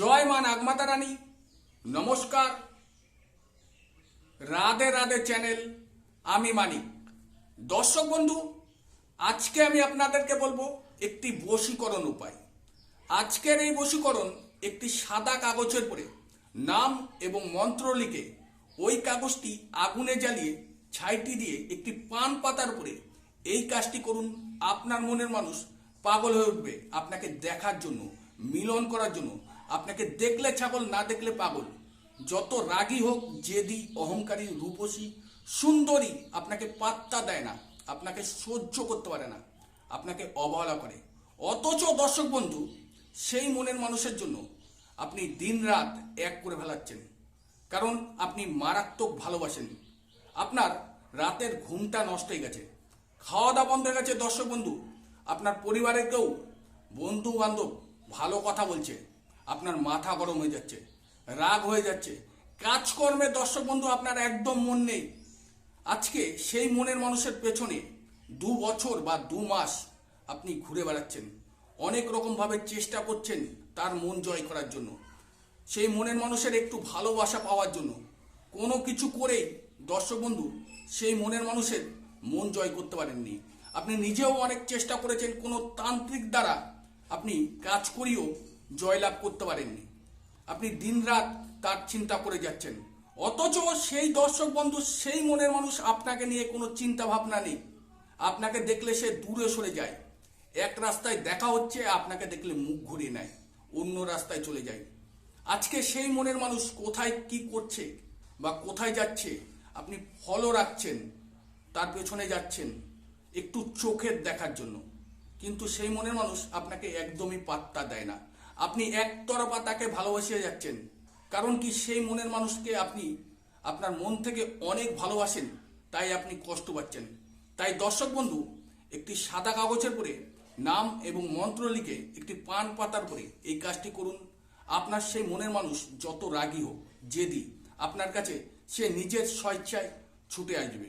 জয় মা নাগমাতা রানী। নমস্কার। রাধে রাধে চ্যানেল, আমি মানিক। দর্শক বন্ধু, আজকে আমি আপনাদেরকে বলব একটি বশীকরণ উপায়। আজকের এই বশীকরণ একটি সাদা কাগজের পরে নাম এবং মন্ত্র লিখে ওই কাগজটি আগুনে জ্বালিয়ে ছাইটি দিয়ে একটি পান পাতার উপরে এই কাজটি করুন। আপনার মনের মানুষ পাগল হয়ে উঠবে আপনাকে দেখার জন্য, মিলন করার জন্য। আপনাকে দেখলে ছাগল, না দেখলে পাগল। যত রাগী হোক, জেদি, অহংকারী, রূপসী, সুন্দরী আপনাকে পাত্তা দেয় না, আপনাকে সহ্য করতে পারে না, আপনাকে অবহেলা করে। অথচ দর্শক বন্ধু, সেই মনের মানুষের জন্য আপনি দিনরাত এক করে ফেলাচ্ছেন। কারণ আপনি মারাত্মক ভালোবাসেন। আপনার রাতের ঘুমটা নষ্ট হয়ে গেছে। খাওয়া দাওয়া বন্ধ হয়ে গেছে দর্শক বন্ধু। আপনার পরিবারের কেউ বন্ধু বান্ধব ভালো কথা বলছে। আপনার মাথা গরম হয়ে যাচ্ছে, রাগ হয়ে যাচ্ছে। কাজকর্মে দর্শক বন্ধু, আপনার একদম মন নেই। আজকে সেই মনের মানুষের পেছনে দু বছর বা দু মাস আপনি ঘুরে বেড়াচ্ছেন। অনেক রকমভাবে চেষ্টা করছেন তার মন জয় করার জন্য। সেই মনের মানুষের একটু ভালোবাসা পাওয়ার জন্য। কোনো কিছু করেই দর্শক বন্ধু, সেই মনের মানুষের মন জয় করতে পারেননি। আপনি নিজেও অনেক চেষ্টা করেছেন, কোনো তান্ত্রিক দ্বারা আপনি কাজ করিও জয়লাভ করতে পারেননি। আপনি দিনরাত তার চিন্তা করে যাচ্ছেন। অথচ সেই দর্শক বন্ধু, সেই মনের মানুষ আপনাকে নিয়ে কোনো চিন্তা ভাবনা নেই। আপনাকে দেখলে সে দূরে সরে যায়। এক রাস্তায় দেখা হচ্ছে, আপনাকে দেখলে মুখ ঘুরিয়ে নেয়। অন্য রাস্তায় চলে যায়। আজকে সেই মনের মানুষ কোথায় কি করছে বা কোথায় যাচ্ছে, আপনি ফলো রাখছেন, তার পেছনে যাচ্ছেন একটু চোখের দেখার জন্য। কিন্তু সেই মনের মানুষ আপনাকে একদমই পাত্তা দেয় না। আপনি একতরফা তাকে ভালোবাসিয়ে যাচ্ছেন। কারণ কি সেই মনের মানুষকে আপনি, আপনার মন থেকে অনেক ভালোবাসেন, তাই আপনি কষ্ট পাচ্ছেন। তাই দর্শক বন্ধু, একটি সাদা কাগজের পরে, নাম এবং মন্ত্র লিখে একটি পান পাতার পরে এই কাজটি করুন। আপনার সেই মনের মানুষ যত রাগী হোক, জেদি, আপনার কাছে সে নিজের স্বেচ্ছায় ছুটে আসবে।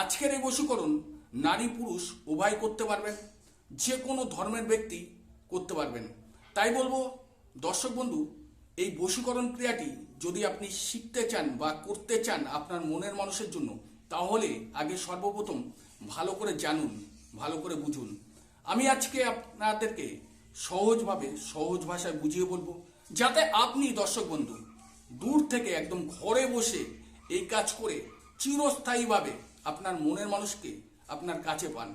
আজকের এই বশীকরণ নারী পুরুষ উভয় করতে পারবেন, যে কোনো ধর্মের ব্যক্তি করতে পারবেন। তাই বলব, দর্শক বন্ধু, এই বশীকরণ ক্রিয়াটি যদি আপনি শিখতে চান বা করতে চান আপনার মনের মানুষের জন্য, তাহলে আগে সর্বপ্রথম ভালো করে জানুন, ভালো করে বুঝুন। আমি আজকে আপনাদেরকে সহজভাবে, সহজ ভাষায় বুঝিয়ে বলব, যাতে আপনি দর্শক বন্ধু, দূর থেকে একদম ঘরে বসে এই কাজ করে চিরস্থায়ীভাবে আপনার মনের মানুষকে আপনার কাছে পান।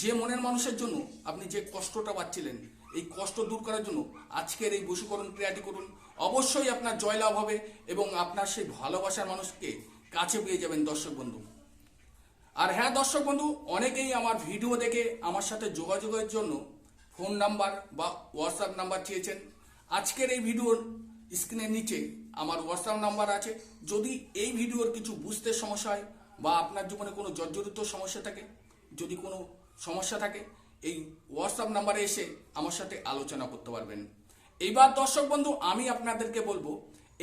যে মনের মানুষের জন্য আপনি যে কষ্টটা পাচ্ছিলেন এই কষ্ট দূর করার জন্য আজকের এই বশীকরণ ক্রিয়াটি করুন। অবশ্যই আপনার জয়লাভ হবে এবং আপনার সেই ভালোবাসার মানুষকে কাছে পেয়ে যাবেন দর্শক বন্ধু। আর হ্যাঁ দর্শক বন্ধু, অনেকেই আমার ভিডিও দেখে আমার সাথে যোগাযোগের জন্য ফোন নাম্বার বা হোয়াটসঅ্যাপ নাম্বার চেয়েছেন। আজকের এই ভিডিওর স্ক্রিনের নিচে আমার হোয়াটসঅ্যাপ নাম্বার আছে। যদি এই ভিডিওর কিছু বুঝতে সমস্যা হয় বা আপনার জীবনে কোনো জর্জরিত সমস্যা থাকে, যদি কোনো সমস্যা থাকে এই হোয়াটসঅ্যাপ নাম্বারে এসে আমার সাথে আলোচনা করতে পারবেন। এইবার দর্শক বন্ধু, আমি আপনাদেরকে বলব,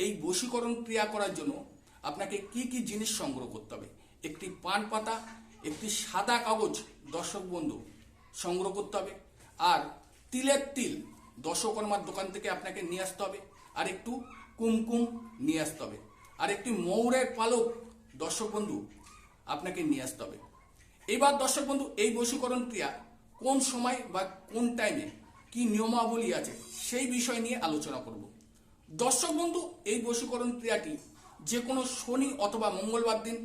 এই বশীকরণ ক্রিয়া করার জন্য আপনাকে কি কি জিনিস সংগ্রহ করতে হবে? একটি পান পাতা, একটি সাদা কাগজ, দর্শক বন্ধু, সংগ্রহ করতে হবে। আর তিলের তিল দশকর্মার দোকান থেকে আপনাকে নিয়ে আসতে হবে। আর একটু কুমকুম নিয়ে আসতে হবে। আর একটি ময়ূরের পালক, দর্শক বন্ধু, আপনাকে নিয়ে আসতে হবে। এবার দর্শক বন্ধু, এই বশীকরণ ক্রিয়া কোন সময় বা কোন টাইমে কি নিয়মাবলী আছে সেই বিষয় নিয়ে আলোচনা করব। দর্শক বন্ধু, এই বশীকরণ ক্রিয়াটি যে কোনো শনি অথবা মঙ্গলবার দিন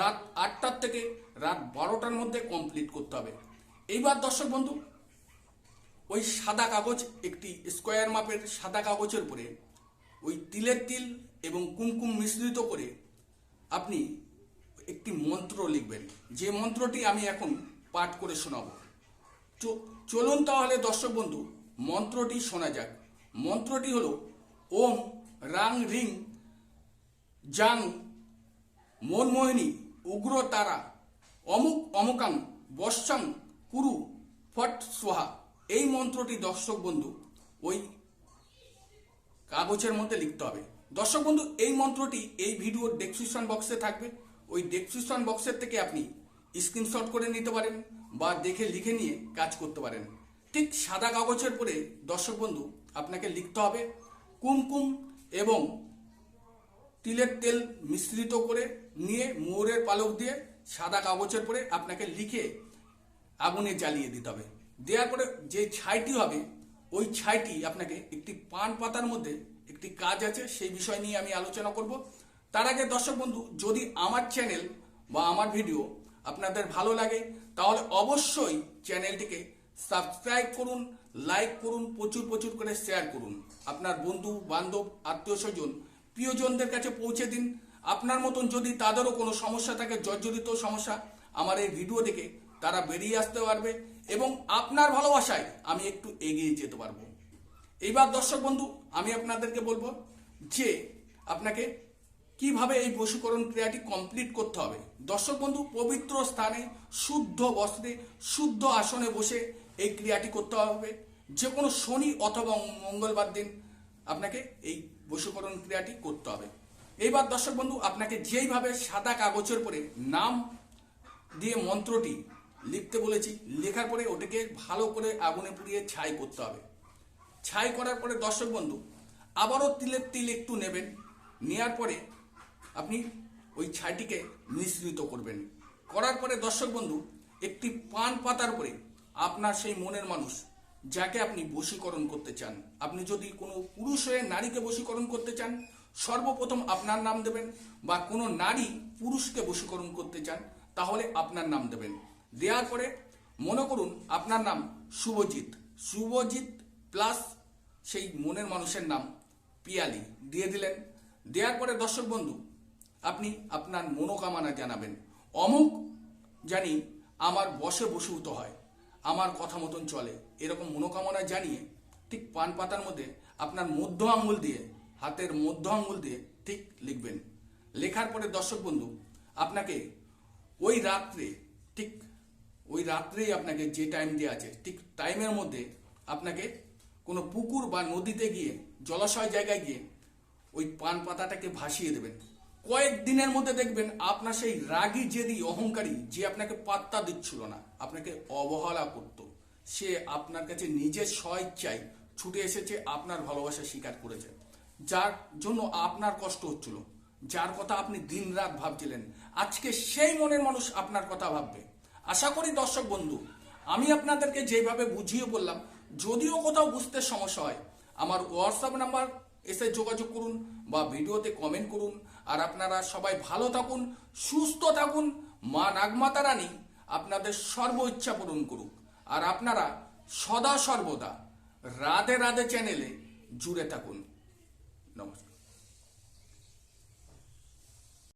রাত আটটার থেকে রাত বারোটার মধ্যে কমপ্লিট করতে হবে। এইবার দর্শক বন্ধু, ওই সাদা কাগজ, একটি স্কোয়ার মাপের সাদা কাগজের উপরে ওই তিলের তিল এবং কুমকুম মিশ্রিত করে আপনি একটি মন্ত্র লিখবেন। যে মন্ত্রটি আমি এখন পাঠ করে শোনাব। চলুন তাহলে দর্শক বন্ধু, মন্ত্রটি শোনা যাক। মন্ত্রটি হলো, ওম রাং রিং জাং মনমোহিনী উগ্র তারা অমুক অমুকাং বর্ষাং কুরু ফট সোহা। এই মন্ত্রটি দর্শক বন্ধু, ওই কাগজের মধ্যে লিখতে হবে। দর্শক বন্ধু, এই মন্ত্রটি এই ভিডিওর ডেসক্রিপশন বক্সে থাকবে। ওই ডেসক্রিপশন বক্সের থেকে আপনি স্ক্রিনশট করে নিতে পারেন বা দেখে লিখে নিয়ে কাজ করতে পারেন। ঠিক সাদা কাগজের পরে, দর্শক বন্ধু, আপনাকে লিখতে হবে কুমকুম এবং তিলের তেল মিশ্রিত করে নিয়ে ময়ূরের পালক দিয়ে সাদা কাগজের পরে আপনাকে লিখে আগুনে জ্বালিয়ে দিতে হবে। দেওয়ার পরে যে ছাইটি হবে, ওই ছাইটি আপনাকে একটি পান পাতার মধ্যে একটি কাজ আছে, সেই বিষয় নিয়ে আমি আলোচনা করব। তার আগে দর্শক বন্ধু, যদি আমার চ্যানেল বা আমার ভিডিও আপনাদের ভালো লাগে, তাহলে অবশ্যই চ্যানেলটিকে সাবস্ক্রাইব করুন, লাইক করুন, প্রচুর প্রচুর করে শেয়ার করুন। আপনার বন্ধু, বান্ধব, আত্মীয় স্বজন, প্রিয়জনদের কাছে পৌঁছে দিন। আপনার মতন যদি তাদেরও কোনো সমস্যা থাকে, জর্জরিত সমস্যা, আমার এই ভিডিও দেখে তারা বেরিয়ে আসতে পারবে এবং আপনার ভালোবাসায় আমি একটু এগিয়ে যেতে পারব। এইবার দর্শক বন্ধু, আমি আপনাদেরকে বলব যে, আপনাকে কীভাবে এই বশীকরণ ক্রিয়াটি কমপ্লিট করতে হবে? দর্শক বন্ধু, পবিত্র স্থানে শুদ্ধ বস্ত্রে শুদ্ধ আসনে বসে এই ক্রিয়াটি করতে হবে। যে কোনো শনি অথবা মঙ্গলবার দিন আপনাকে এই বশীকরণ ক্রিয়াটি করতে হবে। এইবার দর্শক বন্ধু, আপনাকে যেইভাবে সাদা কাগজের পরে নাম দিয়ে মন্ত্রটি লিখতে বলেছি, লেখার পরে ওটাকে ভালো করে আগুনে পুড়িয়ে ছাই করতে হবে। ছাই করার পরে দর্শক বন্ধু, আবারও তিলের তিল একটু নেবেন নেওয়ার পরে আপনি ওই ছাইটিকে মিশ্রিত করবেন। করার পরে দর্শক বন্ধু, একটি পান পাতার উপরে আপনার সেই মনের মানুষ, যাকে আপনি বশীকরণ করতে চান। আপনি যদি কোনো পুরুষ হয়ে নারীকে বশীকরণ করতে চান, সর্বপ্রথম আপনার নাম দেবেন বা কোনো নারী পুরুষকে বশীকরণ করতে চান, তাহলে আপনার নাম দেবেন। দেওয়ার পরে মনে করুন, আপনার নাম শুভজিৎ। শুভজিৎ প্লাস সেই মনের মানুষের নাম পিয়ালি। দিয়ে দিলেন। দেওয়ার পরে দর্শক বন্ধু আপনি আপনার মনোকামনা জানাবেন। অমুক জানি আমার বসে বসীভূত হয়, আমার কথা মতন চলে। এরকম মনোকামনা জানিয়ে ঠিক পান পাতার মধ্যে আপনার মধ্য আঙ্গুল দিয়ে, হাতের মধ্য আঙ্গুল দিয়ে ঠিক লিখবেন। লেখার পরে দর্শক বন্ধু, আপনাকে ওই রাত্রে ঠিক ওই রাত্রেই আপনাকে যে টাইম দেওয়া আছে, ঠিক টাইমের মধ্যে আপনাকে কোনো পুকুর বা নদীতে গিয়ে, জলাশয় জায়গায় গিয়ে ওই পান পাতাটাকে ভাসিয়ে দেবেন। কয়েক দিনের মধ্যে দেখবেন আপনার সেই রাগী জেদি, অহংকারী যে আপনাকে পাত্তা দিচ্ছিল না, আপনাকে অবহেলা করত। সে আপনার কাছে নিজের স্বইচ্ছায় ছুটে এসেছে, আপনার ভালোবাসা স্বীকার করেছে। যার জন্য আপনার কষ্ট হচ্ছিল, যার কথা আপনি দিন রাত ভাবছিলেন। আজকে সেই মনের মানুষ আপনার কথা ভাববে। আশা করি দর্শক বন্ধু, আমি আপনাদেরকে যেভাবে বুঝিয়ে বললাম, যদিও কোথাও বুঝতে সমস্যা হয়, আমার হোয়াটসঅ্যাপ নাম্বার এসে যোগাযোগ করুন বা ভিডিওতে কমেন্ট করুন। আর আপনারা সবাই ভালো থাকুন, সুস্থ থাকুন। মা নাগমাতা রানী আপনাদের সর্ব ইচ্ছা পূরণ করুক। আর আপনারা সদা সর্বদা রাধে রাধে চ্যানেলে জুড়ে থাকুন।